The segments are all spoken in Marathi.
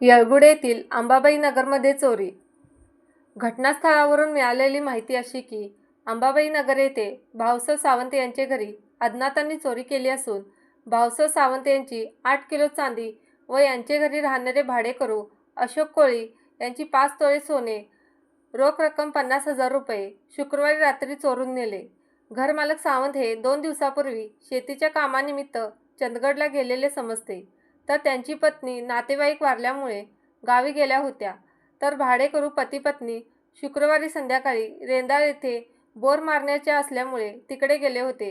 येळगुडेतील अंबाबाई नगरमध्ये चोरी. घटनास्थळावरून मिळालेली माहिती अशी की अंबाबाई नगर येथे भाऊसव सावंत यांचे घरी अज्ञातांनी चोरी केली असून भाऊसव सावंत यांची आठ किलो चांदी व यांचे घरी राहणारे भाडेकरू अशोक कोळी यांची पाच तोळे सोने रोख रक्कम पन्नास हजार रुपये शुक्रवारी रात्री चोरून नेले. घरमालक सावंत हे दोन दिवसापूर्वी शेतीच्या कामानिमित्त चंदगडला गेलेले समजते. तर त्यांची पत्नी नातेवाईक वारल्यामुळे गावी गेल्या होत्या. तर भाडेकरू पती पत्नी शुक्रवारी संध्याकाळी रेंदाळ येथे बोर मारण्याचे असल्यामुळे तिकडे गेले होते.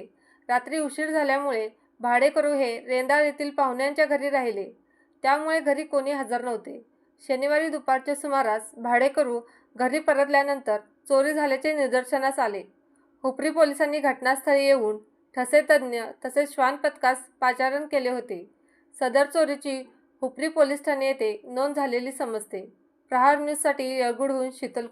रात्री उशीर झाल्यामुळे भाडेकरू हे रेंदाळ येथील पाहुण्यांच्या घरी राहिले. त्यामुळे घरी कोणी हजर नव्हते. शनिवारी दुपारच्या सुमारास भाडेकरू घरी परतल्यानंतर चोरी झाल्याचे निदर्शनास आले. हुपरी पोलिसांनी घटनास्थळी येऊन ठसे तज्ज्ञ तसेच श्वान पथकास पाचारण केले होते. सदर चोरीची हुपरी पोलीस ठाणे येथे नोंद झालेली समजते. प्रहार न्यूजसाठी यळगुडहून शीतल